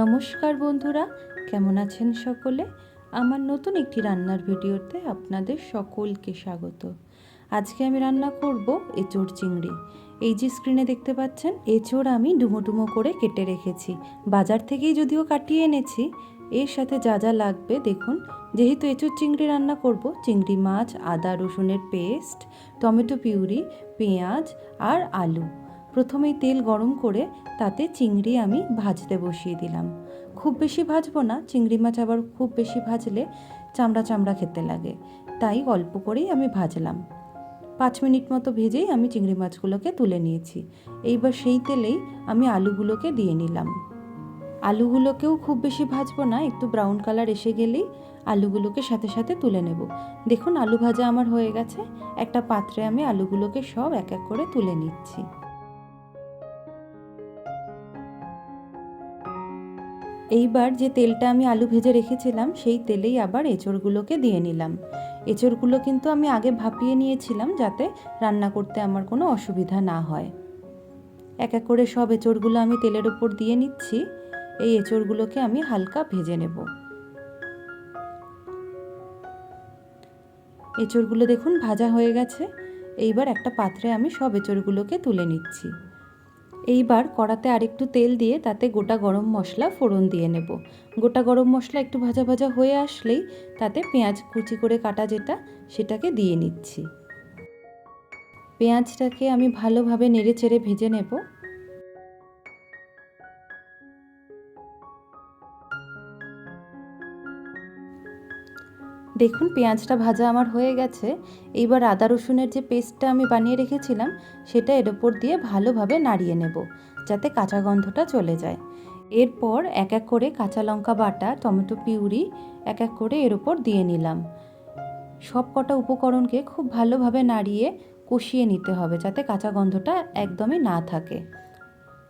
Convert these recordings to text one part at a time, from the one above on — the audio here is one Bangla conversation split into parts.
নমস্কার বন্ধুরা, কেমন আছেন সকলে? আমার নতুন একটি রান্নার ভিডিওতে আপনাদের সকলকে স্বাগত। আজকে আমি রান্না করব এঁচোড় চিংড়ি। এই যে স্ক্রিনে দেখতে পাচ্ছেন, এঁচোড় আমি ডুমো ডুমো করে কেটে রেখেছি। বাজার থেকেই যদিও কাটিয়ে এনেছি, এর সাথে যা যা লাগবে দেখুন। যেহেতু এঁচোড় চিংড়ি রান্না করব, চিংড়ি মাছ, আদা, রসুনের পেস্ট টমেটো পিউরি, পেঁয়াজ আর আলু। প্রথমেই তেল গরম করে তাতে চিংড়ি আমি ভাজতে বসিয়ে দিলাম। খুব বেশি ভাজবো না, চিংড়ি মাছ আবার খুব বেশি ভাজলে চামড়া চামড়া খেতে লাগে, তাই অল্প করেই আমি ভাজলাম। পাঁচ মিনিট মতো ভেজেই আমি চিংড়ি মাছগুলোকে তুলে নিয়েছি। এইবার সেই তেলেই আমি আলুগুলোকে দিয়ে নিলাম। আলুগুলোকেও খুব বেশি ভাজবো না, একটু ব্রাউন কালার এসে গেলেই আলুগুলোকে সাথে সাথে তুলে নেব। দেখুন, আলু ভাজা আমার হয়ে গেছে। একটা পাত্রে আমি আলুগুলোকে সব এক এক করে তুলে নিচ্ছি। এইবার যে তেলটা আমি আলু ভেজে রেখেছিলাম, সেই তেলেই আবার এঁচড়গুলোকে দিয়ে নিলাম। এঁচড়গুলো কিন্তু আমি আগে ভাপিয়ে নিয়েছিলাম যাতে রান্না করতে আমার কোনো অসুবিধা না হয়। এক এক করে সব এঁচড়গুলো আমি তেলের ওপর দিয়ে নিচ্ছি। এই এঁচড়গুলোকে আমি হালকা ভেজে নেব। এঁচড়গুলো দেখুন ভাজা হয়ে গেছে। এইবার একটা পাত্রে আমি সব এঁচড়গুলোকে তুলে নিচ্ছি। এইবার কড়াতে আরেকটু তেল দিয়ে তাতে গোটা গরম মশলা ফোড়ন দিয়ে নেব। গোটা গরম মশলা একটু ভাজা ভাজা হয়ে আসলেই তাতে পেঁয়াজ কুচি করে কাটা যেটা, সেটাকে দিয়ে নিচ্ছি। পেঁয়াজটাকে আমি ভালোভাবে নেড়ে চেড়ে ভেজে নেব। দেখুন, পেঁয়াজটা ভাজা আমার হয়ে গেছে। এইবার আদা রসুনের যে পেস্টটা আমি বানিয়ে রেখেছিলাম, সেটা এর ওপর দিয়ে ভালোভাবে নাড়িয়ে নেব, যাতে কাঁচা গন্ধটা চলে যায়। এরপর এক এক করে কাঁচা লঙ্কা বাটা, টমেটো পিউরি এক এক করে এর ওপর দিয়ে নিলাম। সব কটা উপকরণকে খুব ভালোভাবে নাড়িয়ে কষিয়ে নিতে হবে, যাতে কাঁচা গন্ধটা একদমই না থাকে।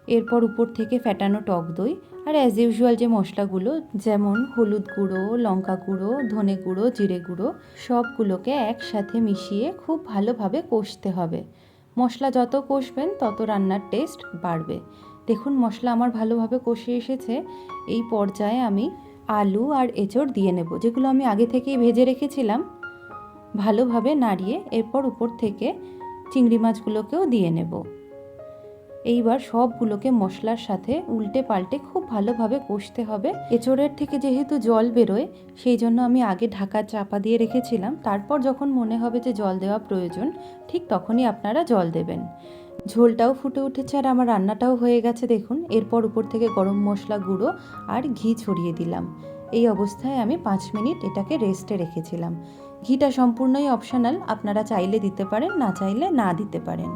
এরপর উপর থেকে ফ্যাটানো টক দই আর অ্যাজ ইউজুয়াল যে মশলাগুলো, যেমন হলুদ গুঁড়ো, লঙ্কা গুঁড়ো, ধনে গুঁড়ো, জিরে গুঁড়ো, সবগুলোকে একসাথে মিশিয়ে খুব ভালোভাবে কষতে হবে। মশলা যত কষবেন, তত রান্নার টেস্ট বাড়বে। দেখুন, মশলা আমার ভালোভাবে কষে এসেছে। এই পর্যায়ে আমি আলু আর এঁচড় দিয়ে নেব, যেগুলো আমি আগে থেকেই ভেজে রেখেছিলাম। ভালোভাবে নাড়িয়ে এরপর উপর থেকে চিংড়ি মাছগুলোকেও দিয়ে নেব। এইবার সবগুলোকে মশলার সাথে উল্টে পাল্টে খুব ভালোভাবে কষতে হবে। এঁচড়ের থেকে যেহেতু জল বেরোয়, সেই জন্য আমি আগে ঢাকা চাপা দিয়ে রেখেছিলাম। তারপর যখন মনে হবে যে জল দেওয়া প্রয়োজন, ঠিক তখনই আপনারা জল দেবেন। ঝোলটাও ফুটে উঠেছে আর আমার রান্নাটাও হয়ে গেছে, দেখুন। এরপর উপর থেকে গরম মশলা গুঁড়ো আর ঘি ছড়িয়ে দিলাম। এই অবস্থায় আমি পাঁচ মিনিট এটাকে রেস্টে রেখেছিলাম। ঘিটা সম্পূর্ণই অপশনাল আপনারা চাইলে দিতে পারেন, না চাইলে না দিতে পারেন।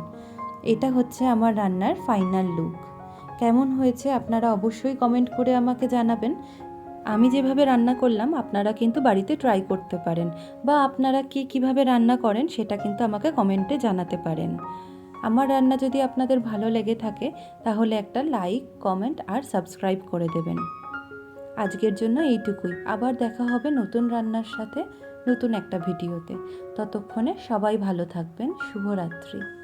এটা হচ্ছে আমার রান্নার ফাইনাল লুক কেমন হয়েছে আপনারা অবশ্যই কমেন্ট করে আমাকে জানাবেন। আমি যেভাবে রান্না করলাম, আপনারা কিন্তু বাড়িতে ট্রাই করতে পারেন বা আপনারা কি কীভাবে রান্না করেন সেটা কিন্তু আমাকে কমেন্টে জানাতে পারেন। আমার রান্না যদি আপনাদের ভালো লেগে থাকে, তাহলে একটা লাইক কমেন্ট আর সাবস্ক্রাইব করে দেবেন। আজকের জন্য এইটুকুই। আবার দেখা হবে নতুন রান্নার সাথে নতুন একটা ভিডিওতে ততক্ষণে সবাই ভালো থাকবেন। শুভরাত্রি।